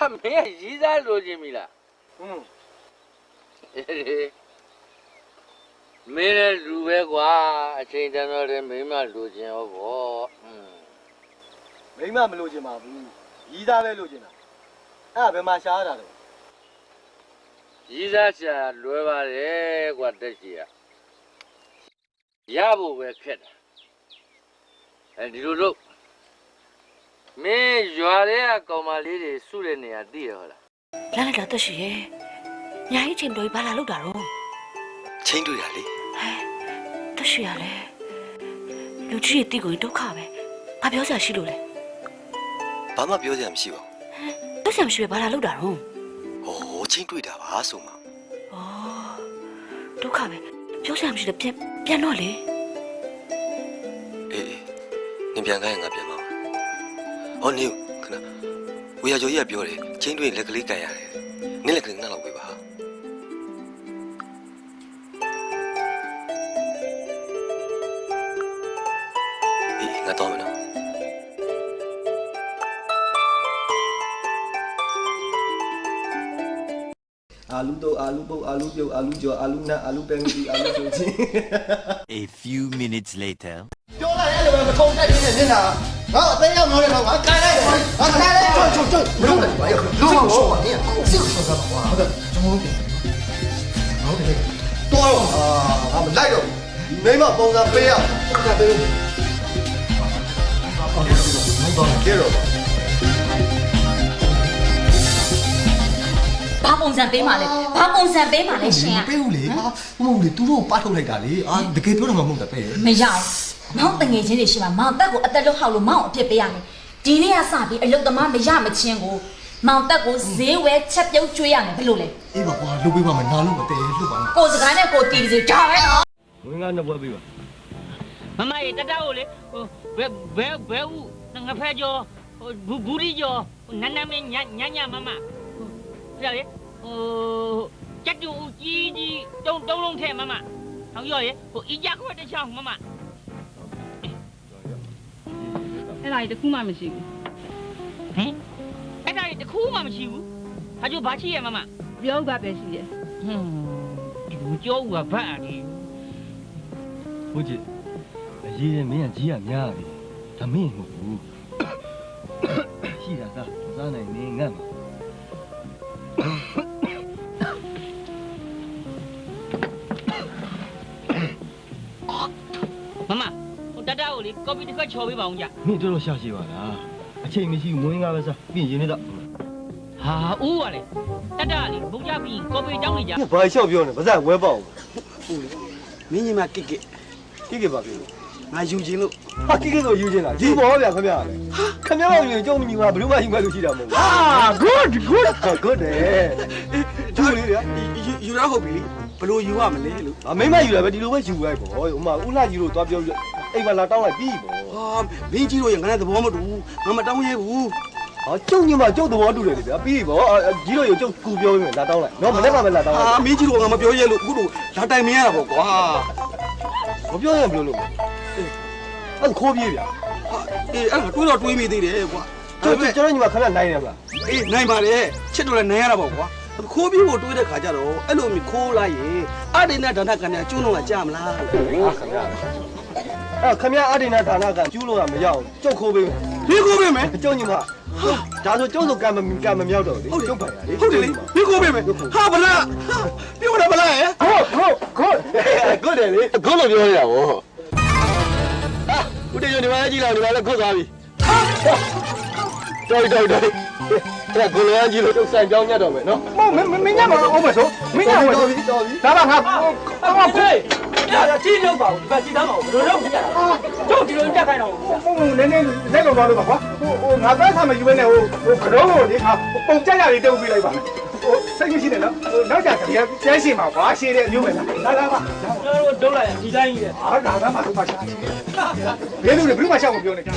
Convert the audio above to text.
ဟာမင်းကရီးသားလိုချင်ပြီလား อืม အေးမင်းလည်းလူပဲကွာအချိန်တန်တော့တဲ့မိန်းမလိုချင်ရောဗောอืม မိမမလို့ချင်ပါဘူးရီးသားပဲလို့ချင်တာအဲ့ဒါဘယ်မှာရှားရတာလဲ ရီးသားရှာလွယ်ပါတယ်ကွာတက်ရှိရရဖို့ပဲခက်တာအဲဒီလိုလို့ မင်းရွာထဲကကောင်မလေးတွေစုတဲ့နေရာသိရဟောလားလာလိုက်တာတက်ရှိရဲ့ညာကြီးချိန်တော်ဘာလာလောက်တာတော့ချင်းတွေ့တာလေတက်ရှိရလဲလူကြီးရဲ့တိကိုဒုက္ခပဲဘာပြောစရာရှိလို့လဲဘာမှပြောစရာမရှိပါတက်ဆံရှိပဲဘာလာလောက်တာတော့ဘူးဟောချင်းတွေ့တာပါဆိုမှဩဒုက္ခပဲပြောစရာမရှိတော့ပြန်ပြန်တော့လေအေးအေးနင်ပြန်ခိုင်းရင်ငါပြန်ပါမယ် ဟောနေခဏဝေရကျော်ကြီးကပြောတယ်ချင်းတွေ့ရင်လက်ကလေးကန်ရတယ်နင်လက်ကလေးငါ့လောက်ပေးပါအေးငါတော့မယ်နော်အာလူတော့အာလူပုတ်အာလူပြုတ်အာလူကျော်အာလူနတ်အာလူပဲမီအာလူချိုချင်း A few minutes later. ပြောလိုက်အဲ့လိုပဲမထုံတိုက်ရင်းနဲ့နင်တာငါအသေးရောက်တော့လည်းတော့ငါကန်လိုက်တယ်ငါကန်လိုက်ကျွတ်ကျွတ်ကျွတ်မလုပ်နဲ့ဘာရောက်လုံးဝရှော့ပါနင်စိတ်ဆော့တာပါဟုတ်တယ်ကျွန်တော်တို့ဟုတ်တယ်တော်တော့အာငါမလိုက်တော့ဒီမိမပုံစံပေးရပုံစံပေးလို့ဟုတ်တော့ကြရောဘာပုံစံပေးမှလဲဘာပုံစံပေးမှလဲရှင်မကပေးဘူးလေဟာမဟုတ်လေသူတို့ပတ်ထုတ်လိုက်တာလေအာတကယ်ပြောတာမှမဟုတ်တာပဲမရဘူး မောင်တငယ်ချင်းတွေရှိမှမောင်တက်ကိုအသက်လွတ်ဟောက်လို့မောင်အပြစ်ပေးရမယ်ဒီနေ့ကစပြီးအလုတ်သမားမရမချင်းကိုမောင်တက်ကိုဈေးဝဲချက်ပြုတ်ကျွေးရမယ်ဘယ်လိုလဲအေးပါကွာလုပ်ပေးပါမယ်နားလို့မတည့်လှုပ်ပါမယ်ကိုယ်စကားနဲ့ကိုယ်တီးစီဒါပဲနော်ဝင်ကနှစ်ပွဲပေးပါမမရေတတကိုလေဟိုဘဲဘဲဘဲဦးငါဖဲကျော်ဟိုဘူးဘူးရီကျော်ဟိုနန်းနန်းမင်းညညညမမဟိုပြလေဟိုကြက်တူဦးကြီးကြီးတုံးတုံးလုံးထဲမမဟောရောရေဟိုအီကြခွက်တစ်ချောင်းမမ အဲ့ဒါကြီးတစ်ခုမှမရှိဘူးဟင်အဲ့ဒါကြီးတစ်ခုမှမရှိဘူးဟာကျိုးဘာချီရဲ့မမပြောဥကပဲရှိတယ်ဟွန်းဒီကိုကြောဦးကဗတ်အဒီဟုတ်ကြည့်အရေးရင်မင်းကကြီးကများပြီဒါမင်းမဟုတ်ဘူးရှိတာကစားနိုင်နေငတ်မှာမ ကိုလေကော်ပီတစ်ခွက်ချော်ပေးပါအောင်ကြမင်းတော်တော်ရှာရှိပါလားအချိန်မရှိဘူးမွေးငါပဲစားပြင်ရင်နေတော့ဟာဦးကလေတတလေဘုံကြပြီးကော်ပီတောင်းနေကြဘာလျှောက်ပြောနေပါစားဝဲပေါ့မင်းကြီးမကိကိကိကိပါပြီငါယူခြင်းလို့ဟာကိကိဆိုယူချင်းလားဒီဘောဗျာခင်ဗျာခင်ဗျားတို့ယူရင်ကြုံမညီငါဘယ်လိုမှယူမဲ့လို့ရှိတာမဟုတ်ဘူးဟာ good good ဟာ good တယ်သူလေးဗျာယူယူရဟုတ်ပြီဘလို့ယူရမလဲလို့အမိမယူရပဲဒီလိုပဲယူလိုက်ပေါ့ဟိုမှာဥလာကြီးတို့သွားပြောပြ အိမ်မှာလာတောင်းလိုက်ပြီးပေါ့ဟာမင်းကြီးတို့ရဲ့ငါနဲ့သဘောမတူငါမတောင်းရဲဘူးဟောကျုပ်ညီမကျုပ်သဘောတူတယ်လေဗျာပြီးပေါ့ကြီးတို့ရုံကျုပ်ကူပြောပြီးမယ်လာတောင်းလိုက်နော်မနေ့ကပဲလာတောင်းလိုဟာက်မင်းကြီးတို့ငါမပြောရဲလို့အခုတို့လာတိုင်မရတာပေါ့ကွာမပြောရင်ဘယ်လိုလုပ်မလဲအဲ့ခိုးပြေးဗျာဟာအေးအဲ့ဒါတွေးတော့တွေးမိသေးတယ်ကွာကျွန်တော်ကျွန်တော်ညီမခဏနိုင်တယ်မလားအေးနိုင်ပါတယ်ချစ်တော့လည်းနိုင်ရတာပေါ့ကွာခိုးပြီးကိုတွေးတဲ့ခါကျတော့အဲ့လိုမျိုးခိုးလိုက်ရင်အဒိနဲ့ဒါနကံနဲ့ကျွန်းတော့ကြာမလားဟာခင်ဗျာ အဲ့ခင်ဗျာအဒိနာဌာနကကျူးလို့ကမရအောင်ကျုပ်ခိုးပေးမယ်ဒီခိုးပေးမယ်ကျုပ်ညီမဒါဆိုကျုပ်ဆိုကံမကံမမြောက်တော့လေကျုပ်ပိုင်ရလေဟုတ်တယ်လေဒီခိုးပေးမယ်ဟာဗလားပြောရဗလားဟဲ့ဟုတ်ဟုတ်ဟုတ်တယ်လေခုလို့ပြောနေတာဗောဟာဦးတေရဒီမှာကြီးလာဒီမှာလည်းခုတ်သွားပြီတော်တော်တော်အဲ့ကိုလိုကြီးလို့ကျုပ်ဆိုင်ကြောင်းညတ်တော့မယ်နော်မမမင်းညမအောင်မဆိုမင်းညမတော်ဆိုပြီတော်ပြီဒါပါငါအော်ဟေး အဲ့ဒါကြီးလောက်ပါဘူးဒီကကြီးသားပါဘူးဘယ်လိုလုပ်ကြလဲကျုပ်ဒီလိုတက်ခိုင်းတော့ဟိုဟိုနည်းနည်းလက်လုံးသွားလို့ပါကွာဟိုဟိုငါသားဆာမယူဘဲနဲ့ဟိုဟိုကတော့ကိုလေငါပုံကြက်ရလေးတုပ်ပြီးလိုက်ပါမယ်ဟိုစိတ်မရှိနဲ့နော်ဟိုနောက်ကြကြပြန်ပြန်ရှင်းပါကွာရှင်းတဲ့အမျိုးပဲလားလာလာပါကျွန်တော်တို့ဒုတ်လိုက်ဒီတိုင်းကြီးလေအာဒါကမှသူပါရှာဘယ်လိုလဲဘယ်လိုမှရှောက်မပြောနဲ့ကြာ